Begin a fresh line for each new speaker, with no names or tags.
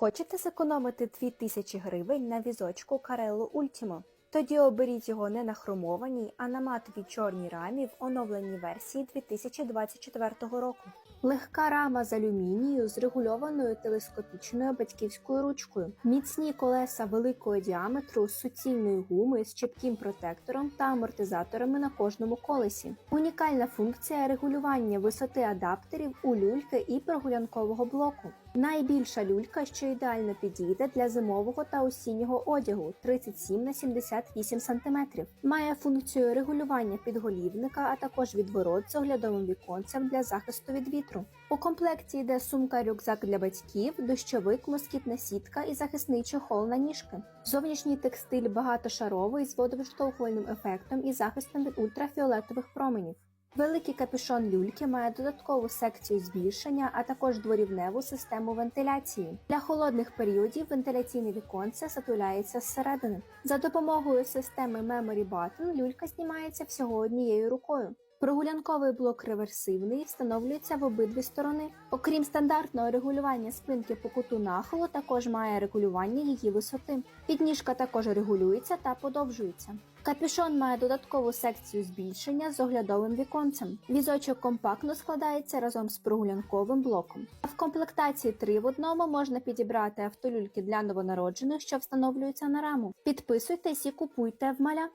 Хочете зекономити 2000 гривень на візочку Карелу Ultimo? Тоді оберіть його не на хромованій, а на матовій чорній рамі в оновленій версії 2024 року. Легка рама з алюмінію з регульованою телескопічною батьківською ручкою, міцні колеса великого діаметру суцільної гуми з чіпким протектором та амортизаторами на кожному колесі. Унікальна функція регулювання висоти адаптерів у люльки і прогулянкового блоку. Найбільша люлька, що ідеально підійде для зимового та осіннього одягу 37 на 78 см. Має функцію регулювання підголівника, а також відворот з оглядовим віконцем для захисту від вітру. У комплекті йде сумка-рюкзак для батьків, дощовик, москітна сітка і захисний чохол на ніжки. Зовнішній текстиль багатошаровий з водовиштовхувальним ефектом і захистом від ультрафіолетових променів. Великий капюшон люльки має додаткову секцію збільшення, а також дворівневу систему вентиляції. Для холодних періодів вентиляційне віконце затуляється зсередини. За допомогою системи Memory Button люлька знімається всього однією рукою. Прогулянковий блок реверсивний встановлюється в обидві сторони. Окрім стандартного регулювання спинки по куту нахилу, також має регулювання її висоти. Підніжка також регулюється та подовжується. Капюшон має додаткову секцію збільшення з оглядовим віконцем. Візочок компактно складається разом з прогулянковим блоком. В комплектації 3 в одному можна підібрати автолюльки для новонароджених, що встановлюються на раму. Підписуйтесь і купуйте в маля.